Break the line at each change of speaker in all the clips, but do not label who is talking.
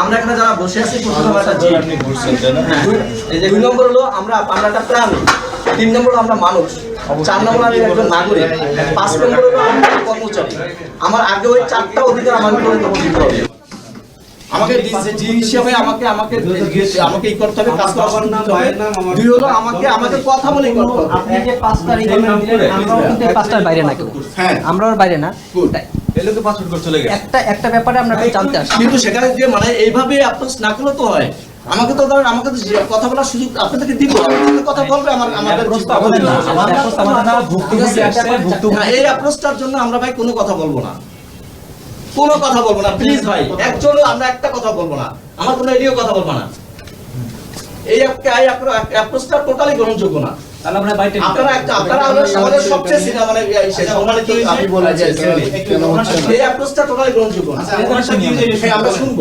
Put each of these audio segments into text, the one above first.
আমরা এখানে যারা বসে আছি হ্যাঁ, এই যে দুই নম্বর হলো আমরা আমরা একটা প্রাণী। তিন নম্বর হলো আমরা মানুষ। চার নম্বর আমি একজন নাগরিক। পাঁচ নম্বর হলো আমি কর্মচারী। আমার আগে ওই চারটা অধিকার আমার ভিতরে দিতে হবে আমাকে জি হিসেবে আমাকে আমাকে আমাকে ই করতে হবে কাজ করা করতে হবে দুই হলো আমাকে আমাকে কথা বলে ই করতে হবে।
আপনি যে পাঁচ তারিখ দিলেন আমরাও কিন্তু এই পাঁচটার বাইরে না কেউ।
হ্যাঁ।
আমরাও বাইরে না। তাই
এই লোকে পাসপোর্ট করে চলে গেছে।
একটা একটা ব্যাপারে আমরা জানতে আসি।
কিন্তু সেখানে যে মানে এইভাবে অ্যাপ্রোচ না করলে তো হয়। আমাকে তো ধরেন আমাকে কথা বলার সুযোগ আপনাদেরকে দিব কথা বলবে আমার আমাদের এই অ্যাপ্রোচটার জন্য আমরা ভাই কোনো কথা বলব না। কোনো কথা বলব না প্লিজ ভাই আমরা একটা কথা বলব না। আমার কোনো কথা বলব না। এই অ্যাপ্রোচটা টোটালি গ্রহণযোগ্য না।
তাহলে আমরা বাইরে
আপনারা আপনারা আমাদের আমাদের সবচেয়ে সিনিয়র মানে সে সম্মানিত আপনি বলেন এই অ্যাপ্রোচটা টোটালি গ্রহণযোগ্য না। হ্যাঁ, আমরা শুনব।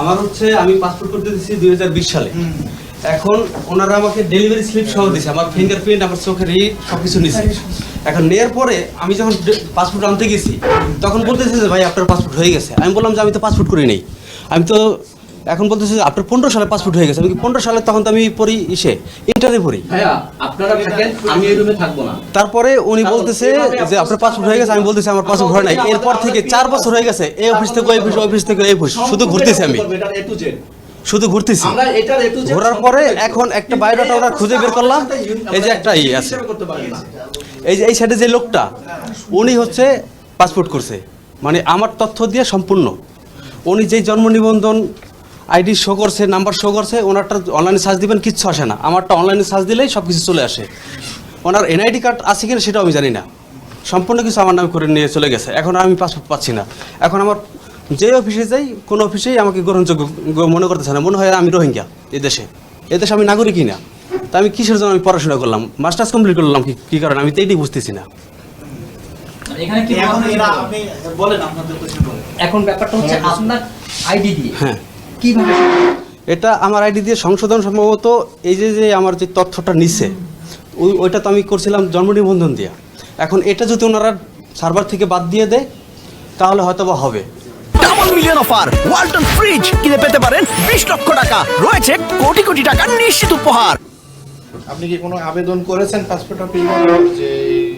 আমার হচ্ছে আমি পাসপোর্ট করতে দিচ্ছি দুই সালে। এখন ওনারা আমাকে ডেলিভারি স্লিপ সহ দিছে। আমার ফিঙ্গারপ্রিন্ট আমার চোখের ই সবকিছু নিছে। এখন নেয়ার পরে আমি যখন পাসপোর্ট আনতে গেছি তখন বলতেছে যে ভাই আপনার পাসপোর্ট হয়ে গেছে। আমি বললাম যে আমি তো পাসপোর্ট করি নেই। আমি তো এখন বলতেছে আপনার পনেরো সালে পাসপোর্ট হয়ে গেছে। আমি পনেরো সালে তখন তো আমি পড়ি ইসে? ইন্টারে পড়ি।
আপনারা থাকেন আমি এই রুমে থাকব না।
তারপরে উনি বলতেছে যে আপনার পাসপোর্ট হয়ে গেছে আমি বলতেছি আমার পাসপোর্ট হয় নাই। এরপর থেকে চার বছর হয়ে গেছে এই অফিস থেকে ওই অফিস অফিস থেকে এই অফিস শুধু ঘুরতেছি আমি। শুধু ঘুরতেছি। ঘোরার পরে এখন একটা বায়োডাটা ওরা খুঁজে বের করলাম। এই যে একটা ইয়ে আছে। এই যে এই সাইডে যে লোকটা উনি হচ্ছে পাসপোর্ট করছে। মানে আমার তথ্য দিয়ে সম্পূর্ণ। উনি যেই জন্ম নিবন্ধন আইডি শো করছে নাম্বার শো করছে ওনারটা অনলাইনে সার্চ দিবেন কিচ্ছু আসে না। আমারটা অনলাইনে সার্চ দিলেই সব কিছু চলে আসে। ওনার এনআইডি কার্ড আছে কিনা সেটাও আমি জানি না। সম্পূর্ণ কিছু আমার নামে করে নিয়ে চলে গেছে। এখন আর আমি পাসপোর্ট পাচ্ছি না। এখন আমার যে অফিসে যাই কোনো অফিসেই আমাকে গ্রহণযোগ্য মনে করতেছে না। মনে হয় আমি রোহিঙ্গা এদেশে এদেশে আমি নাগরিকই না। তা আমি কিসের জন্য আমি পড়াশোনা করলাম? মাস্টার্স কমপ্লিট করলাম কি কী কারণে? আমি তো এইটাই বুঝতেছি না।
এখন ব্যাপারটা হচ্ছে আপনার আইডি দিয়ে।
হ্যাঁ।
কীভাবে
এটা আমার আইডি দিয়ে সংশোধন সম্ভবত এই যে যে আমার যে তথ্যটা নিচ্ছে ওই ওইটা তো আমি করছিলাম জন্ম নিবন্ধন দিয়া। এখন এটা যদি ওনারা সার্ভার থেকে বাদ দিয়ে দেয় তাহলে হয়তো বা হবে।
Double million offer Walton fridge কিনে পেতে পারেন বিশ লক্ষ টাকা। রয়েছে কোটি কোটি টাকার নিশ্চিত উপহার।
আপনি কি কোনো আবেদন করেছেন? পাসপোর্ট অফিস যে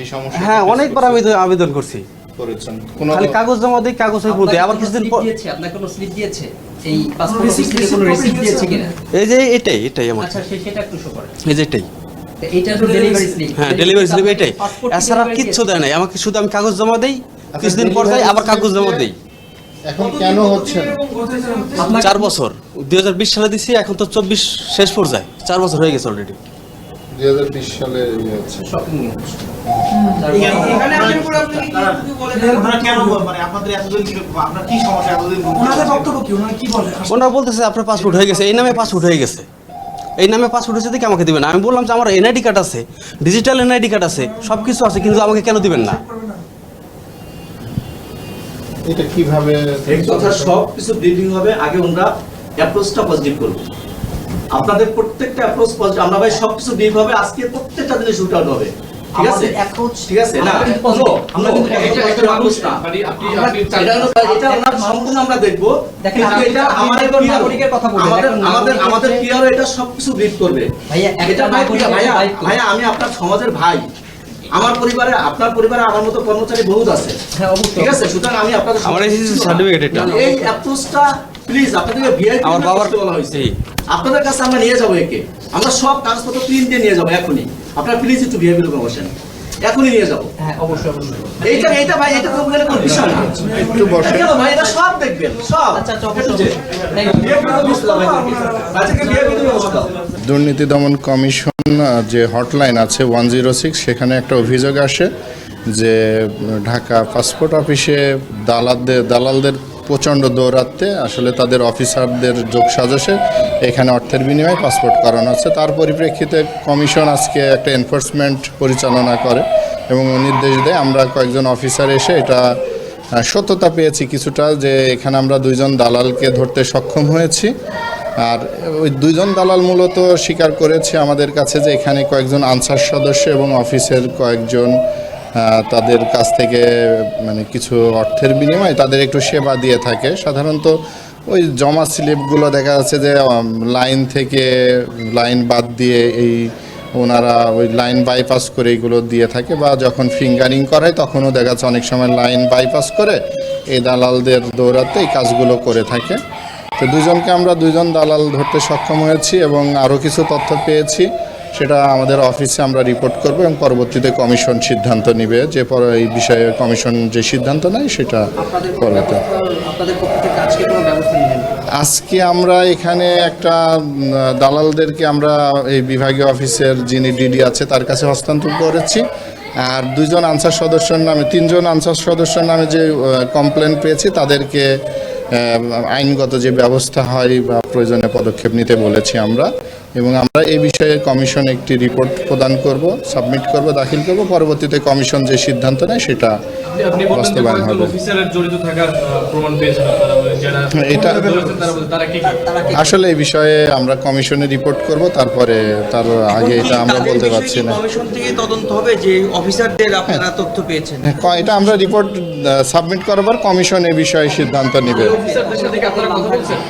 এই সমস্যা
হ্যাঁ অনেকবার আমি আবেদন করছি।
করেছেন? কোনো
খালি কাগজ জমা দিই কাগজের মধ্যে আবার কিছুদিন পর
দিয়েছে? আপনার কোনো স্লিপ দিয়েছে? এই পাসপোর্ট অফিস থেকে কোনো রিসিপ্ট দিয়েছে কিনা?
এই যে এটাই এটাই আমার।
আচ্ছা সে- সেটা একটু শো করে
এই যে এটাই।
এইটা তো ডেলিভারি স্লিপ
হ্যাঁ ডেলিভারি স্লিপ এটাই। এছাড়া কিচ্ছু দেয় নাই। আমাকে শুধু আমি কাগজ জমা দেই কিছুদিন পর যাই আবার কাগজ জমা দেই।
এখন কেন হচ্ছে?
চার বছর। দুই হাজার বিশ সালে দিছি এখন তো চব্বিশ শেষ পর্যায়ে। চার বছর হয়ে গেছে অলরেডি
দুই হাজার বিশ সালে ইয়ে হচ্ছে।
এখানে আপনি ওনারা কেন মানে আপনাদের এতদিন কি আপনার কি সমস্যা এতদিন? ওনাদের বক্তব্য কি? ওনারা কি বলে?
ওনারা বলতেছে আপনার পাসপোর্ট হয়ে গেছে। এই নামে পাসপোর্ট হয়ে গেছে। এই নামে পাসপোর্ট দেখে আমাকে দিবেন না। আমি বললাম যে আমার এনআইডি কার্ড আছে ডিজিটাল এনআইডি কার্ড আছে সব কিছু আছে কিন্তু আমাকে কেন দিবেন না?
এটা কীভাবে
এই কথা সব কিছু ব্রিফিং হবে আগে আমরা অ্যাপ্রোচটা পজিটিভ করব। আপনাদের প্রত্যেকটা অ্যাপ্রোচ পজিটিভ আমরা ভাই সব কিছু ব্রিফ হবে আজকে প্রত্যেকটা জিনিস শুট আউট হবে। ঠিক আছে?
approach
ঠিক আছে? না আমরা কিন্তু এটা একটা approach না। এটা হলো এটা আমরা সম্পূর্ণ আমরা দেখব।
দেখেন,
কিন্তু এটা আমাদের
নাগরিকের কথা বললেন,
আমাদের আমাদের আমাদের
যে-
পিআর এটা সব কিছু ব্রিফ করবে।
ভাইয়া,
এটা ভাই ভাইয়া ভাইয়া আমি আপনার সমাজের ভাই। আমার পরিবারে আপনার পরিবারে আমার মতো কর্মচারী বহুত আছে।
হ্যাঁ
ঠিক আছে? সুতরাং আমি আপনাদের
আমার সার্টিফিকেট এটা।
এই অ্যাপ্রোচটা প্লিজ আপনাদেরকে ভিআইপি
আমার বাবার-
বলা হয়েছে। আপনাদের কাছে আমরা নিয়ে যাব একে। আমরা সব কাগজপত্র প্রিন্ট দিয়ে নিয়ে যাব এখনই। আপনারা প্লিজ একটু ভিআইপি রুমে বসেন। এখনই নিয়ে যাব।
হ্যাঁ অবশ্যই অবশ্যই।
এইটা এইটা ভাই এটা তো গেলে কোনো বিষয় না।
একটু বসে
কেন ভাই এটা সব দেখবেন সব।
আচ্ছা আচ্ছা অবশ্যই Thank you.
ভিআইপি রুমে বসতে দাও ভাই আজকে ভিআইপি রুমে বসতে দাও
দুর্নীতি দমন কমিশন যে হটলাইন আছে ওয়ান জিরো সিক্স সেখানে একটা অভিযোগ আসে যে ঢাকা পাসপোর্ট অফিসে দালালদের দালালদের প্রচণ্ড দৌরাত্মে আসলে তাদের অফিসারদের যোগ সাজসে এখানে অর্থের বিনিময়ে পাসপোর্ট করানো হচ্ছে তার পরিপ্রেক্ষিতে কমিশন আজকে একটা এনফোর্সমেন্ট পরিচালনা করে এবং নির্দেশ দেয়, আমরা কয়েকজন অফিসার এসে এটা সত্যতা পেয়েছি কিছুটা যে এখানে আমরা দুইজন দালালকে ধরতে সক্ষম হয়েছি। আর ওই দুইজন দালাল মূলত স্বীকার করেছে আমাদের কাছে যে এখানে কয়েকজন আনসার সদস্য এবং অফিসের কয়েকজন তাদের কাছ থেকে মানে কিছু অর্থের বিনিময়ে তাদের একটু সেবা দিয়ে থাকে। সাধারণত ওই জমা স্লিপগুলো দেখা যাচ্ছে যে লাইন থেকে লাইন বাদ দিয়ে এই ওনারা ওই লাইন বাইপাস করে এগুলো দিয়ে থাকে বা যখন ফিঙ্গারিং করায় তখনও দেখা যাচ্ছে অনেক সময় লাইন বাইপাস করে এই দালালদের দৌড়াতে এই কাজগুলো করে থাকে। তো দুজনকে আমরা দুজন দালাল ধরতে সক্ষম হয়েছি এবং আরও কিছু তথ্য পেয়েছি। সেটা আমাদের অফিসে আমরা রিপোর্ট করব এবং পরবর্তীতে কমিশন সিদ্ধান্ত নেবে। যে পর এই বিষয়ে কমিশন যে সিদ্ধান্ত নেয় সেটা পরবর্তী
আজকে
আমরা এখানে একটা দালালদেরকে আমরা এই বিভাগীয় অফিসের যিনি ডিডি আছে তার কাছে হস্তান্তর করেছি। আর দুজন আনসার সদস্যর নামে তিনজন আনসার সদস্যর নামে যে কমপ্লেন পেয়েছি তাদেরকে আইনগত যে ব্যবস্থা হয় বা প্রয়োজনে পদক্ষেপ নিতে বলেছি আমরা। এবং আমরা এই বিষয়ে কমিশন একটি রিপোর্ট প্রদান করব সাবমিট করব দাখিল করব। পরবর্তীতে কমিশন যে সিদ্ধান্ত নেয় সেটা বাস্তবায়ন হবে।
আপনারা যারা
এটা- আসলে এই বিষয়ে আমরা কমিশনে রিপোর্ট করব তারপরে তার আগে এটা আমরা বলতে পারছি না।
তদন্ত হবে যে অফিসারদের আপনারা তথ্য পেয়েছেন।
এটা আমরা রিপোর্ট সাবমিট করবার কমিশন এই বিষয়ে সিদ্ধান্ত নেবে
অফিসারদের সাথে কি আপনারা কথা বলছেন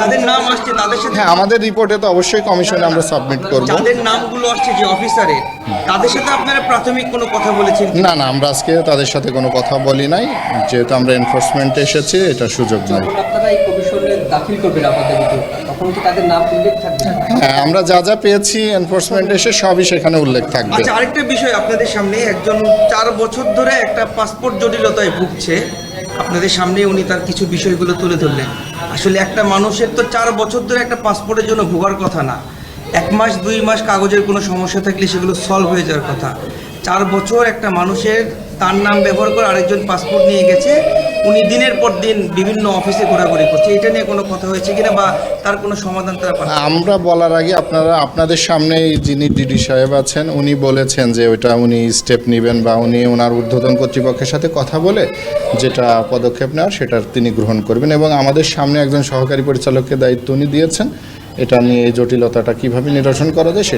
যাদের নাম আসছে তাদের সাথে
হ্যাঁ আমাদের রিপোর্টে তো অবশ্যই কমিশনে আমরা সাবমিট করব।
যাদের নামগুলো আসছে যে অফিসারের তাদের সাথে আপনারা প্রাথমিক কোনো কথা বলেছেন
না না আমরা আজকে তাদের সাথে কোনো কথা বলি নাই। যেহেতু আমরা এনফোর্সমেন্টে এসেছি এটা সুযোগ নাই।
আপনারা এই কমিশনে দাখিল করবেন আপনাদের ভিতর তখন কি তাদের নাম উল্লেখ থাকবে?
হ্যাঁ আমরা যা যা পেয়েছি এনফোর্সমেন্টে এসে সবই সেখানে উল্লেখ থাকবে।
আচ্ছা আরেকটা বিষয় আপনাদের সামনে একজন চার বছর ধরে একটা পাসপোর্ট জটিলতায় ভুগছে। আপনাদের সামনে উনি তার কিছু বিষয়গুলো তুলে ধরলেন। আসলে একটা মানুষের তো চার বছর ধরে একটা পাসপোর্টের জন্য ভোগার কথা না। এক মাস, দুই মাস কাগজের কোনো সমস্যা থাকলে সেগুলো সলভ হয়ে যাওয়ার কথা। চার বছর একটা মানুষের তার নাম ব্যবহার করে আরেকজন পাসপোর্ট নিয়ে গেছে উনি দিনের পর দিন বিভিন্ন অফিসে ঘোরাঘুরি করছে। এটা নিয়ে কোনো কথা হয়েছে কিনা বা তার কোনো সমাধান তারা
আমরা বলার আগে আপনারা, আপনাদের সামনে যিনি ডিডি সাহেব আছেন, উনি বলেছেন যে ওইটা উনি স্টেপ নেবেন বা উনি ওনার ঊর্ধ্বতন কর্তৃপক্ষের সাথে কথা বলে যেটা পদক্ষেপ নেওয়ার সেটা তিনি গ্রহণ করবেন এবং আমাদের সামনে একজন সহকারী পরিচালককে দায়িত্ব উনি দিয়েছেন। এটা নিয়ে এই জটিলতাটা কীভাবে নিরসন করা যায় সেটা